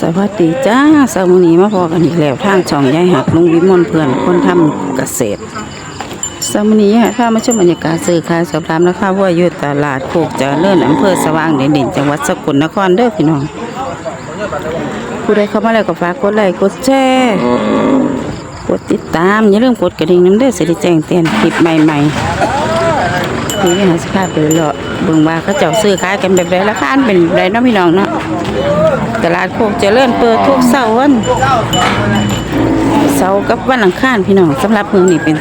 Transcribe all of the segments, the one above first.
สวัสดีจ้าสามื้อนี้มาพอกันอีกแล้วทางช่องยายหักลุงวิมลเพื่อนคนทำเกษตรสามื้อนี้ค่ะพามาชมบรรยากาศซื้อขายสอบถามราคาวัวอยู่ตลาดโคกเจริญอำเภอสว่างเด่นจังหวัดสกลนครเด้อพี่น้องผู้ใดเข้ามาแล้วก็ฝากกดไลค์กดแชร์กดติดตามอย่าลืมกดกระดิ่งน้ำเด้อเสิได้แจ้งเตือนคลิปใหม่ๆ นี่หาสิพาไปเลาะเบิ่งว่าเขาเจ้าซื้อขายกันแบบใดราคาอันเป็นแบบใดเนาะพี่น้องเนาะตลาดโคกเจริญเปิดทุกเสาร์วันเสาร์กับวันอังคารพี่น้องสำหรับเมืองนี่เป็น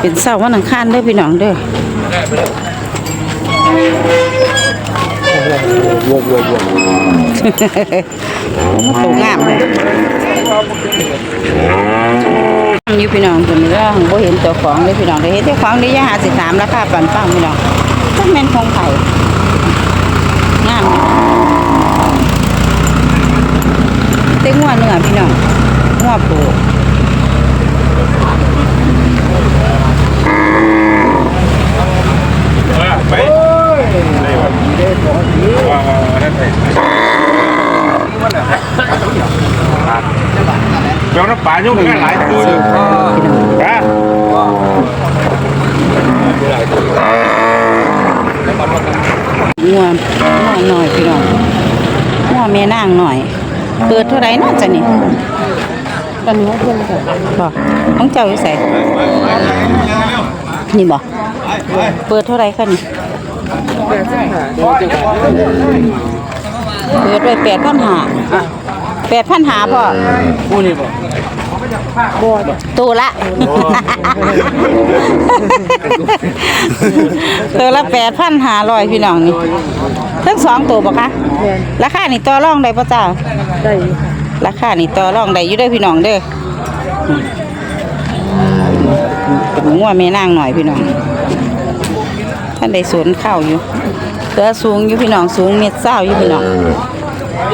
เป็นเสาร์วันอังคารเด้อพี่น้องเด้อวัววัววัวมันโตงามเลย ยูพี่น้องคนนี้ก็บ่เห็นตัวของเลยพี่น้องได้เห็นแต่ของได้ย่าหาสิสามราคาปันปังพี่น้องจักแม่นของไผงามเต็งหัวเนื้อพี่น้องหัวปูว่านั่นไป เจ้าน้ำปลายุ่งกันหลายตัวอยู่ฮะหัวหัวหน่อยพี่น้องหัวแม่นางหน่อย เปิดเท่าไหร่น่าจะนี่ตอนนี้เพิ่นค่ะบอกของเจ้าอยู่ใส่นี่บอกเปิดเท่าไหร่คะนี่เปิดไว้แปดพันหาแปดพันหาพ่อกูนี่บ่ ตัวละ ตัวละแปดพันหาร้อยพี่น้องนี่ทั้งสองตัวปะคะราคานี่ต่อรองได้ปะจ้าได้อยู่ค่ะราคานี่ต่อรองได้อยู่เด้อพี่น้องเด้อเป็นงัวแม่นางหน่อยพี่น้องท่านได้สวนข้าวอยู่เสือสูงอยู่พี่น้องสูงเม็ดเศร้าอยู่พี่น้อง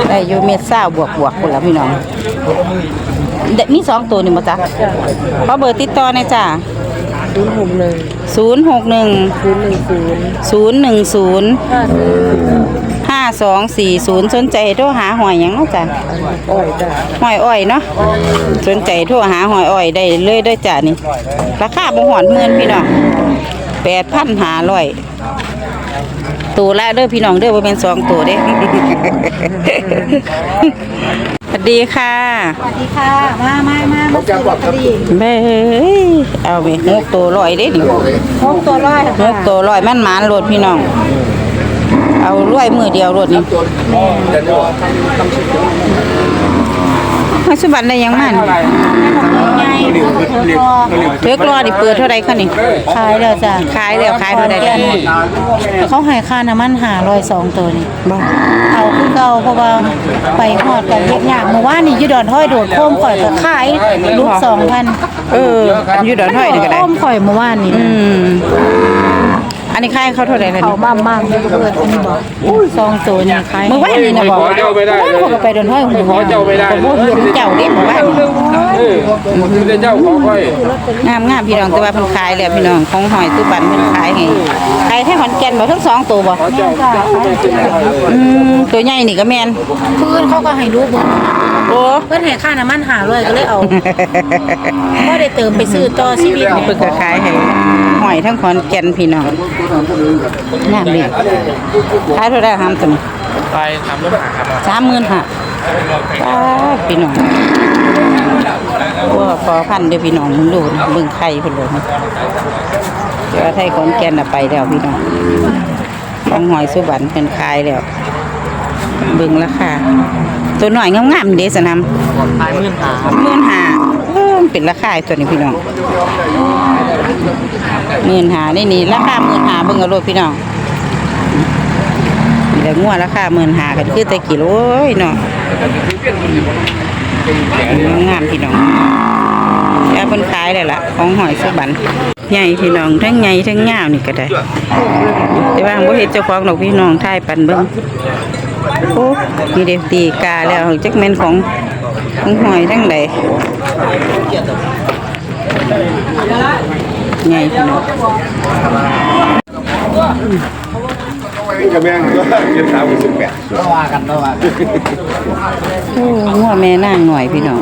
ได้อยู่เม็ดเศร้าบวกบวกคนละพี่น้องเด็ก มีสองตัวนี่มาจ้ะขอเบอร์ติดต่อหน่อยจ้าศูนย์หกหนึ่งศูนย์หกหนึ่งศูนย์หนึ่งศูนย์ศูนย์หนึ่งศูนย์ห้าศูนย์ห้าสองสี่ศูนย์สนใจโทรหาหอยหยังเนาะจ้ะอ้อยจ้ะหอยอ้อยเนาะสนใจโทรหาหอยอ้อยได้เลยเด้อจ้ะนี่ ราคาบ่หอนหมื่นพี่น้องแปดพันหาร้อยตัวละเด้อพี่น้องเด้อบ่เป็นสองตัวเด้สวัส ดีค่ะสวัสดีค่ะ มามามามาซื้อลอตเตอรี่แม่เอ้ยเอาไปหกตัวร้อยเด้นี่หกตัวร้อยหค่ะกตัวร้อยมันหมานโลดพี่น้อง เอาร้อยมือเดียวโลดนี่มาสุบันได้ยังมันไงเถือกรอเทือกรอดิเปิดเท่าไรคะนี่ขายแล้วจ้ะขายแล้วขายเท่าไรกันเขาให้ค่าน้ำมันหาร้อยสองตัวนี่บ่เอาคือเก่าเพราะว่าไปหอดกันเฮ็ดยากเมื่อวานนี่อยูดอนห้อยโดดโค้มข่อยก็ขายลูกสองพันเอออันอยู่ดอนห้อยนี่ก็ได้โค้มข่อยเมื่อวานนี่อืม อันนี้ขายเขาเท่าไรล่ะเขานี่บ้ามบ้ามเปิดอันนี้บอกสองตัวนี่ขายเมื่อวานนี่นะบอกขอเจ้าไม่ได้บ้านเขาก็ไปดอนห้อยหัวขอเจ้าไม่ได้ผมบ่เห็นเจ้าเด้เมื่อวานนี่เออคือเจ้าขอค่อยงามงามพี่น้องแต่ว่าเพิ่นขายแล้วพี่น้องของหอยตุบันเพิ่นขายให้ขายให้ขอนแก่นบ่ทั้งสองตัวบ่ขอเจ้าเจ้าไม่เป็นไรเลยอืมตัวใหญ่นี่ก็แม่นพื้นเขาก็ให้รู้เบิ่งโอ้เพิ่นให้ค่าน้ำมันหาเลยก็เลยเอาบ่ได้เติมไปซื้อต่อชีวิตเพิ่นก็ขายให้ หอยทั้งขอนแก่นพี่น้องงามดีขายเท่าไหร่ครับตัวนี้ไปทำรถหาครับสามหมื่นห้าป้าดพี่น้องว่าพอพันเด้อพี่น้องมึงดูนะเบิ่งไข่เพิ่นเลยนะเจ้าไทยขอนแก่นน่ะไปแล้วพี่น้องของหอยสุวรรณเพิ่นขายแล้วเบิ่งราคาตัวหน่อยงามๆเด้สนามขายมื่นหาหมื่นห้า เป็นราคาตัวนี้พี่น้องหมื่นหานี่นี่ราคาหมื่นหาเบิ่งเอาโลดพี่น้องนี่งัวราคาหมื่นหากันคือแต่กิโลยเนาะงามพี่น้องแล้วเพิ่นขายได้ละของหอยสุบันใหญ่พี่น้องทั้งใหญ่ทั้งยาวนี่ก็ได้ แต่ว่าบ่เฮ็ดเจ้าของดอกพี่น้องทายปันเบิ่งโอ้มีเด็กตีกาแล้วจักแม่นของของหอยทั้งใด ใหญ่พี่น้องกับแม่งเจ็ดสามสิบแปดว่ากันว่ากันโอ้งัวแม่นางหน่อยพี่น้อง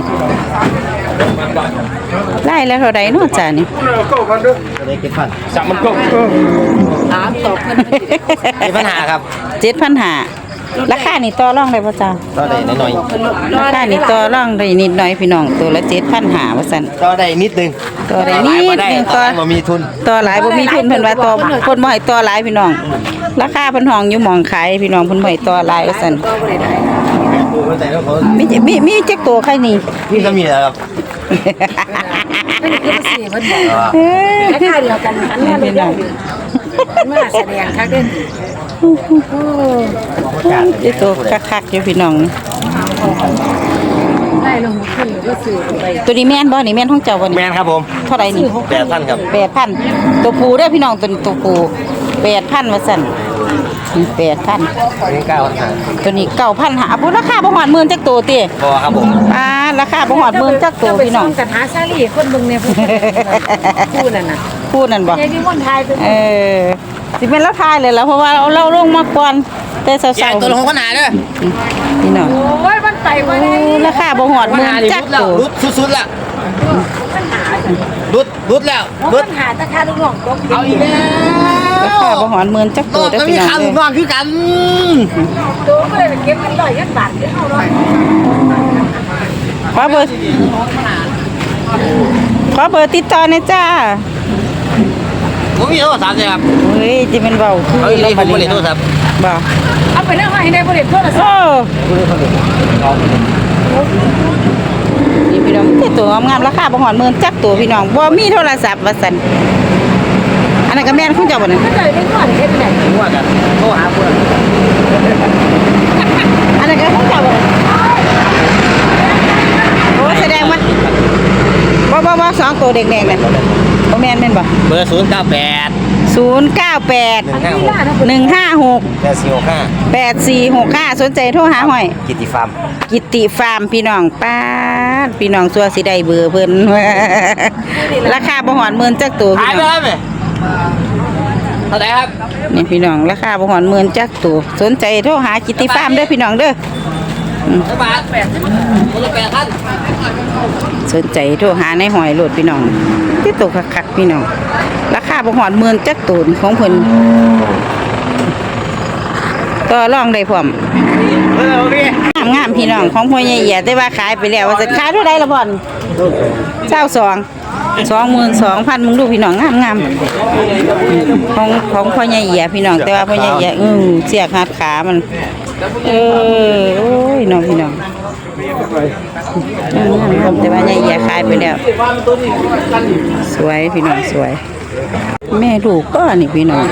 ไล่แล้วเท่าใดเนาะจ้านี่ก็กันด้วยเลยเก็บพันสักมันก็เก็บปัญหาครับเจ็ดพันหา ราคานี่ต่อรองได้ป่ะจ้าต่อได้หน่อยราคานี่ต่อรองได้นิดหน่อยพี่น้องตัวละเจ็ดพันหาว่าซั่นๆต่อได้นิดนึงต่อได้นิดบ่ได้นึงต่ต่ออบ่มีทุนต่อหลายบ่มีทุนเพิ่นว่าต่อเพิ่นบ่ให้ต่อหลายพี่น้อง ราคาเพิ่นห้องอยู่หมองขายพี่น้องเพิ่นบ่ให้ต่อหลายว่าซั่นแต่แล้วเขามีมีมีจักตัวใครนี่พี่ก็มีแล้วครับเอ้ยราคาเดียวกันอันนี้พี่น้องมาแสดงคักเด่น ไอตัวคักๆอยู่พี่น้องได้ลงขึ้นก็ซื้อตัวนี้แม่นบ่นี่แม่นของเจ้าบ่แมนี่นครับผมเท่าไหร่นี่แปดพันครับแปดพันตัวปูเด้อพี่น้องตัวนี้ตัวปูแปดพันว่าสั่นแปดพันนี่เก้าพันห้าตัวนี้เก้าพันหาพูราคาบ่หอดหมื่นจักตัวเติพอครับผมอ่าราคาบ่หอดหมื่นจักตัวพี่น้องกันหาซาลี่คนเบิ่งเนี่ยพูดนั่นน่ะพูดนั่นบ่ยายพี่มนทายเป็นเออ สิเป็นเราทายเลยแล้วเพราะว่าเราเราลงมาก่อนแต่สาวแยกตัวลงปัญหาเด้อๆพี่น้องโอ้ยมันไปบ่ได้ราคาบ่หอดหมื่นจักตัวรุดสุดๆละรุดรุดแล้วเพราะรุดปัญหาตะคาลูกน้องตกเอาอีกแล้วราคาบ่หอดหมื่นจักตัตัววเด้อก็มีพี่น้องข่าวเด้ลูกอน้องคือกันตัวก็เลยเก็บเป็นร้อยยันบาทเดี๋ยวเอาร้อยขอเบอร์ขอเบอร์ติดต่อหน่อยจ้า ผมมีโทรศัพท์เลยครับเฮ้ยจิเป็นเบาคือเอาอีกเลยผมบ่ได้โทรศัพท์ศัพท์บ่เอาไปนั่งให้ในบริษัทโทรศัพท์โอ้นี่พี่น้องมีแต่ตัวงามๆราคาบ่หอนหมื่นจักตัวพี่น้องบ่มีโทรศัพท์ว่าซั่นอันนั้นก็แม่นของเจ้าบ่นั่นก็เลยไม่ก่อนเฮ็ดไหนว่ากันโทรหาเพื่อนอันนั้นก็ของเจ้าบ่นั่นโอ้แสดงว่าบ่บ่บ่ส องตัวเด็กๆน่ะบ่แม่นแม่นบ่เบอร์ศูนย์เก้าแปด098หนึ่งห้าหก156แปดสี่หกห้า8465สนใจโทรหาห้อยกิติฟาร์มกิติฟาร์มพี่น้องป้าดพี่น้องสัวสิได้เบอร์เพิ่นราคาบ่หอนหมื่นจักตัวหาพี่ยไปน้องแล้วไหมเท่าไหร่ครับนี่พี่น้องราคาบ่หอนหมื่นจักตัวสนใจโทรหากิติฟาร์มเด้อพี่น้องเด้อ บาทแปดคนละแปดพันสนใจโทรหาในหอยโหลดพี่น้องที่ตัวคักๆพี่น้องราคาบ่หอนหมื่นจักตัวนี่ของเพิ่นก็ลองได้พร้อมงามงามๆพี่น้องของพ่อใหญ่เหียแต่ว่าขายไปแล้วว่าจะขายเท่าใดละบ่อนเจ้าสองสองหมื่นสองพันมึงดูพี่น้องงามงามของของพ่อใหญ่เหียพี่น้องแต่ว่าพ่อใหญ่เหียอือเสียกหัดขามัน เออโอ้ยน้องพี่น้องงามแต่ว่าใหญ่เหียขายไปแล้ว สวยพี่น้องสวย แม่ลูกก็นี่พี่น้อง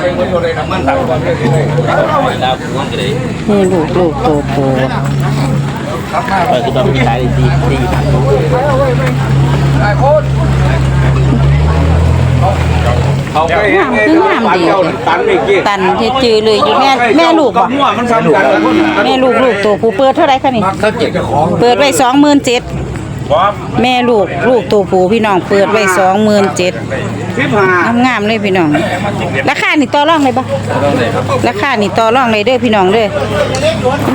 แม่ลูกลูกโตโตเออคือตอนนี้ขายดีดี เขาไปเห็นไอ้ตันเจ้าตันนี่กี่ตันที่จือเลยอยู่แม่แม่ลูกกับ่บหัวมันซ้ำกันแม่ลูกลูกตัวผู้เปิดเท่าไรคะนี่เขาเก็บของเปิดไว้สองหมื่นเจ็ดบอมแม่ลูกลูกตัวผู้พี่น้องเปิดไว้สองหมื่นเจ็ดสิบห้างามๆเลยพี่น้อง ราคานี่ต่อรองเลยปะราคานี่ต่อรองเลยเด้อพี่น้องเด้อ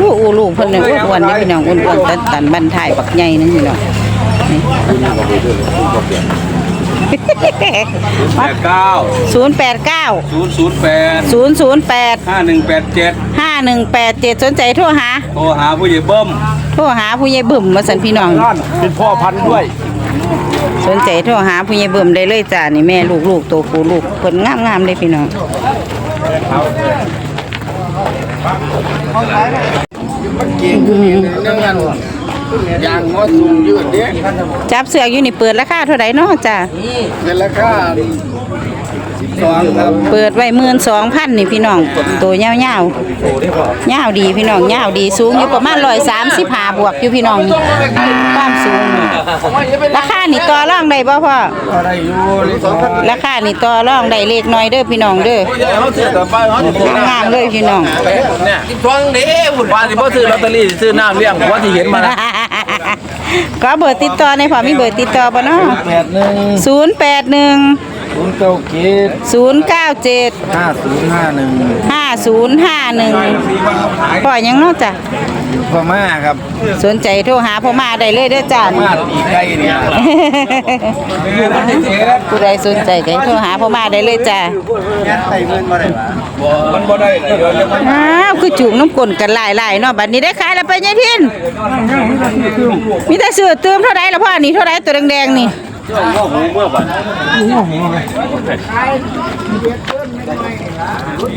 ลูกอูลูกเพิ่นน่ะอ้วนๆเด้อพี่น้องอ้วนๆตันตันบันทายบักใหญ่นึงพี่น้องนี่ แปดเก้าศูนย์แปดเก้าศูนย์ศูนย์แปดศูนย์ศูนย์แปดห้าหนึ่งแปดเจ็ดห้าหนึ่งแปดเจ็ดสนใจโทรหา โทรหาผู้ใหญ่เบิ้มโทรหาผู้ใหญ่บึ้มมาสันพี่น้อง นั่นเป็นพ่อพันธุ์ด้วย สนใจโทรหาผู้ใหญ่บึ้มได้เลยจ้านี่แม่ลูกลูกโตกูลูกเพิ่นงามงามๆเลยพี่น้อง ยางงอสูงยืดเด้จับเสือกอยู่นี่เปิดราคาเท่าไหร่เนาะจ้าเป็นราคา สิบสองครับเปิดไว้หมื่นสองพันนี่พี่น้องตัวยาวยาวๆยาวดีพี่น้องยาวดีสูงอยู่ประมาณร้อยสามสิบห้าบวกอยู่พี่น้องความสูงนี่ราคานี่ต่อรองได้บ่พ่ออะไรอยู่สองพันราคานี่ต่อรองได้เล็กน้อยเด้อพี่น้องเด้อเขาเสียต่อไปเขาจะงามๆเลยพี่น้องเนี่ยฟังดิบุญว่าสิบ่ซื้อลอตเตอรี่ซื้อน้ำเลี้ยงว่าที่เห็นมานะก็เบอร์ติดต่อในพอมีเบอร์ติดต่อบ่เนาะแปดหนึ่งศูนย์แปดหนึ่ง ศูนย์เก้าเจ็ดศูนย์เก้าเจ็ดห้าศูนย์ห้าหนึ่งห้าศูนย์ห้าหนึ่งพ่อยังเนอกจ้ะพม่าครับสนใจโทรหาพ่อมาได้เลยเด้อจ้า พม่าตีไก่เนี่ยผู้ใดสนใจก็ให้โทรหาพ่อมาได้เลยจ้ายันไต่เงินมาได้ปะมันบ่ได้เลยอ้าวคือจูงน้ำกลนกันหลายๆเนาะบัดนี้ได้ขายแล้วไปยายทินมีแต่ซื้อเติมเท่าไรล่ะพ่อนี่เท่าไรตัวแดงๆนี่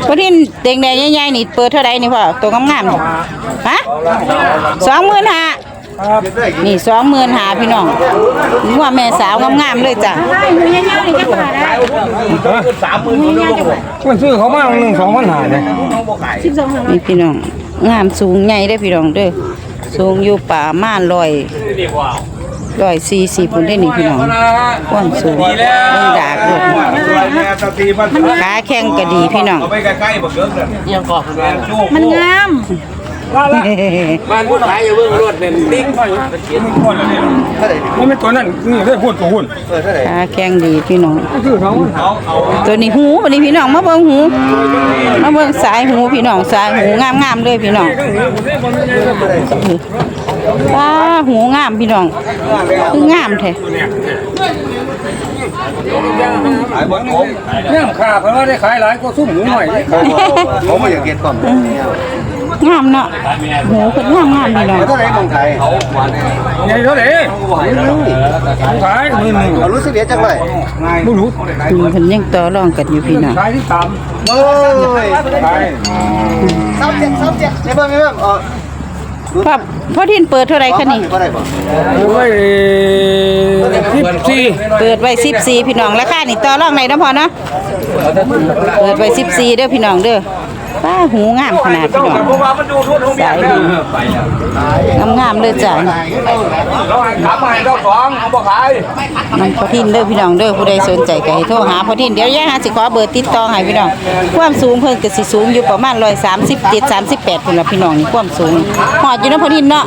พ่อทินแดงใหญ่ๆนี่เปิดเท่าไรนี่พ่อตัวงามๆนี่ฮะสองหมื่นห้านี่สองหมื่นห้าพี่น้องงัวแม่สาวงามๆเลยจ้ะมันซื้อเขามาหนึ่งสองพันหาเลยนี่พี่น้องงามสูงใหญ่เด้พี่น้องเด้อสูงอยู่ป่าม่านลอย ร้อยสี่สิบคนได้นี่พี่น้องความสูงเบิ่งดากด้วยขาแข้งก็ดีพี่น้องไปใกล้ๆบ่เกินเลยยังกรอบคุณแม่มันงามบ้านผู้ขายอย่าเบิ่งรถเนี่ยติ๊กมันไม่ตัวนั้นนี่ได้พูดตัวหุ่นขาแข้งดีพี่น้องซื้อสองพันหาตัวนี้หูวันนี้พี่น้องมาเบิ่งหูมาเบิ่งสายหูพี่น้องสายหูงามๆเลยพี่น้อง ตาหูงามพี่น้อง คืองามแท้ขายบ่ครบเนี่ยขาเพราะว่าได้ขายหลายก็ซุ่มหมูหน่อยเขาไม่อยากเก็บก่อนงามเนาะหูเพิ่นงามงามพี่น้องเท่าไหร่มองไทยใหญ่เท่าไหร่ขายหมื่นหนึ่งเอารู้สึกเดียจังเลยไม่รู้อืมเพิ่นยังต่อรองกันอยู่พี่น้องขายที่สามโอ้ยขายซ้ำเจ็ดซ้ำเจ็ดไม่เพิ่มไม่เพิ่มเออ พ่อพ่อทินเปิดเท่าไหร่คะนี่เท่าไหร่บ่ไว้สิบสี่เปิดไว้14พี่น้องราคานี่ต่อรองได้เนาะพ่อเนาะเปิดไว้14เด้อพี่น้องเด้อ ป้าหูงามขนาดพี่น้องเพราะว่ามันดูทุนของเมียสายหูงามๆเลยจ้ะเราให้ถามมาให้เจ้าของเอาบ่ขายมันพ่อทินเด้อพี่น้องเด้อผู้ใดสนใจก็ให้โทรหาพ่อทินเดี๋ยวย่าหาสิขอเบอร์ติดต่อให้พี่น้องความสูงเพิ่นก็สิสูงอยู่ประมาณ137 38พุ่นล่ะพี่น้องนี่ความสูงฮอดอยู่เนาะพ่อทินเนาะ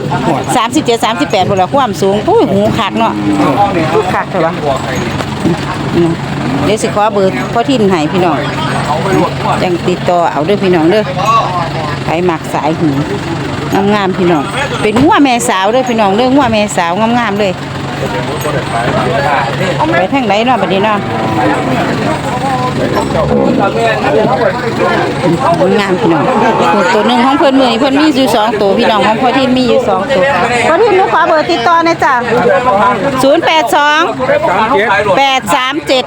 37 38พุ่นล่ะความสูงอุ้ยหูคักเนาะคักเถอะวะอืมเดี๋ยวสิขอเบอร์พ่อทินให้พี่น้อง ยังติดต่อเอาเด้อพี่น้องเด้อไปหมักสายหูงามๆพี่น้อง เป็นงัวแม่สาวเด้อพี่น้องเด้องัวแม่สาวงามๆเลย ไปทางไหนเนาะบัดนี้เนาะงามพี่น้องตัวหนึ่งของเพิ่นมือเพิ่นมีอยู่สองตัวพี่น้องของพ่อทินมีอยู่สองตัวพ่อทินหนูขอเบอร์ติดต่อหนะจ้ะศูนย์แปดสองแปดสามเจ็ด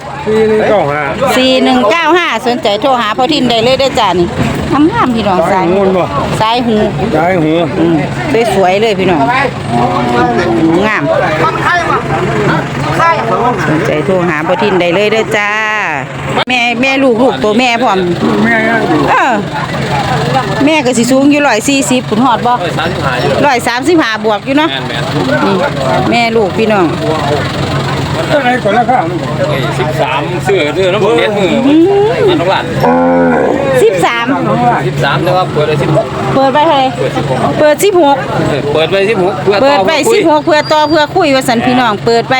สี่หนึ่งเก้าห้าสนใจโทรหาพ่อทินได้เลยเด้จ้านี่ ทำงามพี่น้องสายสายหูบ่สายหูย้ายหูอืมสวยๆเลยพี่น้องหูงามสนใจโทรหาพ่อทินได้เลยเด้อจ้า แม่แม่ลูกลูกตัวแม่พร้อมแม่ยังเออแม่ก็สิสูงอยู่140คุณฮอดบ่135บวกอยู่เนาะนี่แม่ลูกพี่น้อง เท่าไหร่ก่อนราคาสิบสามเสื้อเสื้อน้ำมันเน็ตมือมันน้องหลาน13สิบสามแต่ว่าเปิดเลยสิบหกเปิดไปเท่าไหร่เปิด16เปิดไปสิบหกเพื่อเปิต่ดอไปคุย16เพื่อต่อเพื่อคุยว่าสันพี่น้องเปิดไป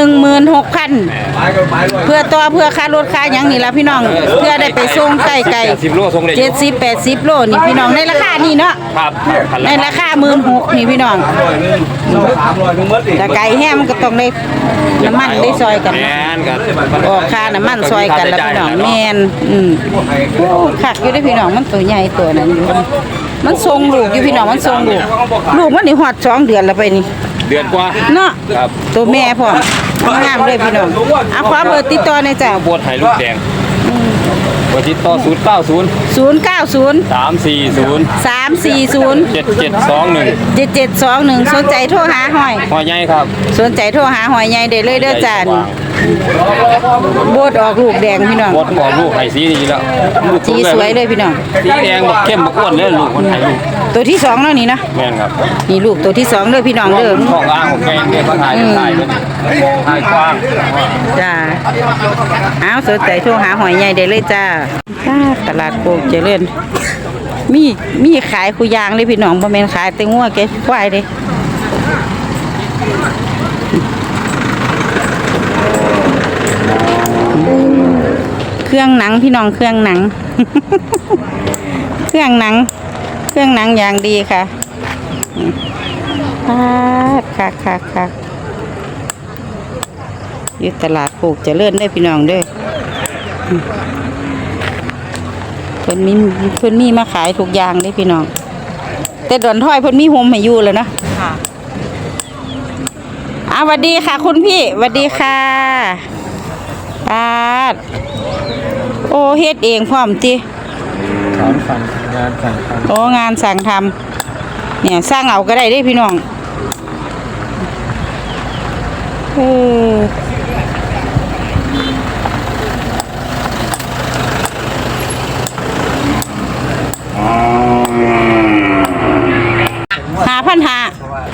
16,000เพื่อต่อเพื่อค่ารถค่าหยังนี่ล่ะพี่น้อง เพื่อได้ไปส่งใกล้แปดสิบโลส่งได้ๆ70 80โลนี่พี่น้องในราคานี่เนาะครับพันในละราคา16,000นี่พี่น้องสามร้อยนึงมัดดิแต่ไก่แห้งมันก็ต้องได้น้ำมันได้ซอยกันแมนกันออกค่าน้ำมันซอยกันแล้วพี่น้องแม่นอืมโอ้คักอยู่เด้อพี่น้องมันตัวใหญ่ตัวนั้นอยู่มันทรงลูกอยู่พี่น้องมันทรงลูกลูกมันนี่ฮอดสองเดือนแล้วไปนี่เดือนกว่าเนาะครับตัวแม่พร้อมงามเลยพี่น้องเอาขอเบอร์ติดต่อหน่อยจ้ะบวชไห้ลูกแดงบวชติดต่อศูนย์เก้าศูนย์090สามสี่ศูนย์340เจ็ดเจ็ดสองหนึ่ง7721สนใจโทรหาหอย หอยใหญ่ครับ สนใจโทรหาหอยใหญ่ได้เลยเด้อจ้านี่โบดออกลูกแดงพี่น้องบวชบอกลูกไห้สีดีแล้วลูกสีสวยเลยพี่น้องสีแดงบักเข้มบักอ้วนเลยลูกคนไทยลูกตัวที่สองแล้วนี่นะแม่นครับนี่ลูกตัวที่สองเด้อพี่น้องเด้อท้องอ่างของแกงเนี่ยเขาถ่ายถ่ายด้วยถ่ายกว้างจ้าเอาสนใจโทรหาหอยใหญ่ได้เลยจ้าจ้าตลาดโคกเจริญมีมีขายคุยางเลยพี่น้องบ่แม่นขายแต่งัวแกควายเด้เครื่องหนังพี่น้องเครื่องหนัง เครื่องหนัง เครื่องหนังอย่างดีค่ะปาดคักคักคักอยู่ตลาดปลูกจะเลื่อนได้พี่น้องด้ออืม เพิ่นมีเพิ่นมีมาขายทุกอย่างเด้อพี่น้อง แต่ดอนถ้อยเพิ่นมีโฮมให้อยู่แล้วนะอ่าสวัสดีค่ะ คุณพี่สวัสดีค่ะปาดโอ้เฮ็ดเองพร้อมติสามสั่งงานสั่งทโอ้งานสั่งทำเนี่ยสร้างเอาก็ได้เด้พี่น้องเออหาพันหา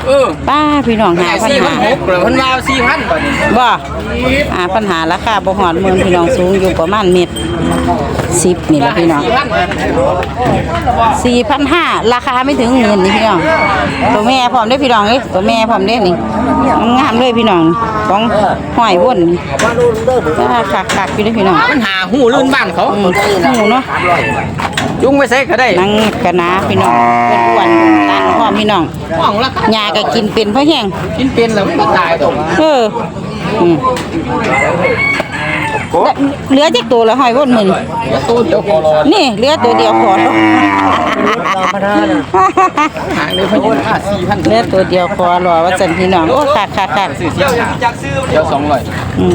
เออ ป้า พี่น้องหาพันสี่พัหานหกเหรอพันวาวสี่พันบาทนี่บ่หาปัญหาราคาบ่หอดหมื่นพี่น้องสูงอยู่ประมาณเม็ดสิบนี่แหละพี่น้องสี่พันสี่พันห้าราคาไม่ถึงหมื่นนี่พี่น้องตัวแม่พร้อมได้อพี่น้องเอ้ยตัวแม่พร้อมได้อนี่งามเลยพี่น้องของห้อยว่นนี่ราคาคักๆอยู่เด้อพี่น้องมันหาหูลื่นบ้านเขาอืมหูเนาะจุงไปใส่ก็ได้นังกะนาพี่น้องเป็นอ้วนๆตันพร้อมพี่น้องห้องละยาก็กินเป็นเพราะแห้งกินเป็นแล้วมันก็ตายตรงเอออืมเหลือจักตัวละห้อยว่นหมื่นตู้เดียวพอรอนี่เหลือตัวเดียวขอรอหางเลยพยุนห้าสี่พันเหลือตัวเดียวขอรอว่าจันพี่น้องโอ้ขาดขาดขาดเดียวเดียวสองร้อยอืม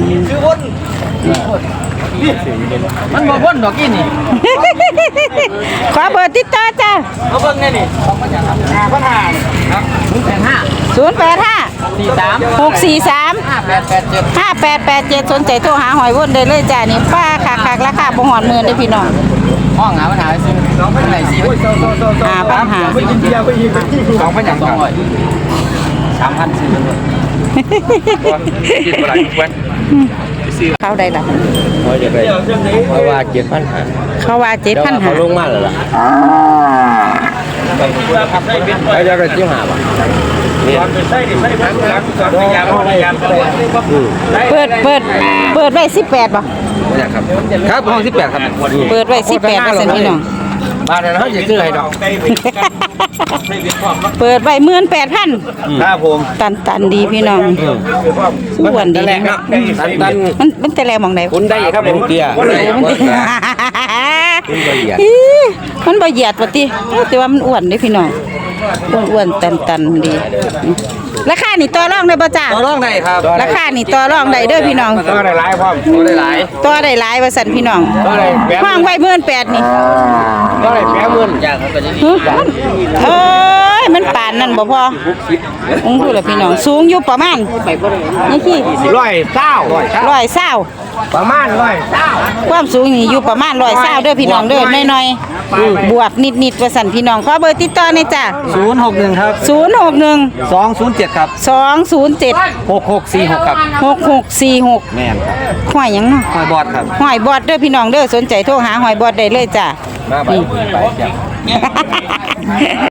มันบ่พ้นดอกกินนี่ขอเบอร์ติดต่อจ้าเอาเบิ่งแน่นี่ห้าพันห้าครับศูนย์แปดห้า ศูนย์แปดห้าสี่สามหกสี่สามห้าแปดแปดเจ็ดห้าแปดแปดเจ็ดสนใจโทรหาหอยว่นได้เลยจ้านี่ป้าขาคักราคาบ่หอนหมื่นได้อพี่น้องห้องหาปัญหาซื้อสองพันไหนสี่พันหาปัญหาำไปกินเบียร์ไปอีกไปที่สองพันอย่างสองร้อยสามพันสี่พันกินอะไรเว้นเขาได้ละเขาจะไปเพราะว่าเจ็ดพันหาเขาว่าเจ็ดพันเขาหาลงมาแล้วล่ะแล้วจะไปจิ้มหาป่ะ เนี่ยใช่ดิใช่พักรักสอนพยายามพยายามเปิดเปิดเปิดไว้สิบแปดบ่เนี่ยครับครับห้องที่แปดครับเปิดไว้สิบแปดเปอร์เซ็นต์พี่น้องบ้านนั้นเขาจะซื้อให้ดอกเปิดไว้หมื่นแปดพันครับผมตันตันดีพี่น้องอ้วนดีแหละเนาะตันตันมันมันแต่แลมองไหนคุณได้ครับผมเตี้ยมันบ่เหยียดมันบ่เหยียดปะติโอ้แต่ว่ามันอ้วนเด้พี่น้อง อ้วนๆตันๆดี ราคานี่ต่อรองได้บ่จ้า ต่อรองได้ครับราคานี่ต่อรองได้เด้อพี่น้องก็ได้หลายความต่อได้หลายต่อได้หลายว่าซั่นพี่น้องก็ได้แปดวางไว้หมื่นแปดนี่ก็ได้แปดหมื่นยากครับก็จะดีหึเอ้ ยมันปานนั่นบ่พออุ้งดูล่ะพี่น้องสูงอยู่ประมาณนี่ขี้ร้อยเก้าร้อยเก้าร้อยเศร้าประมาณร้อยเก้าความสูงนี่อยู่ประมาณร้อยเศร้าเด้อพี่น้องเด้อน้อยๆบวบนิดๆว่าซั่นพี่น้องขอเบอร์ติดต่อหน่อยจ้ะศูนย์หกหนึ่งครับ061สองศูนย์เจ็ดครับ207หกหกสี่หกครับ6646แม่นครับห้อยหยังเนาะหอยบอดครับห้อยบอดเด้อพี่น้องเด้อสนใจโทรหาห้อยบอดได้เลยจ้ะมาไปไป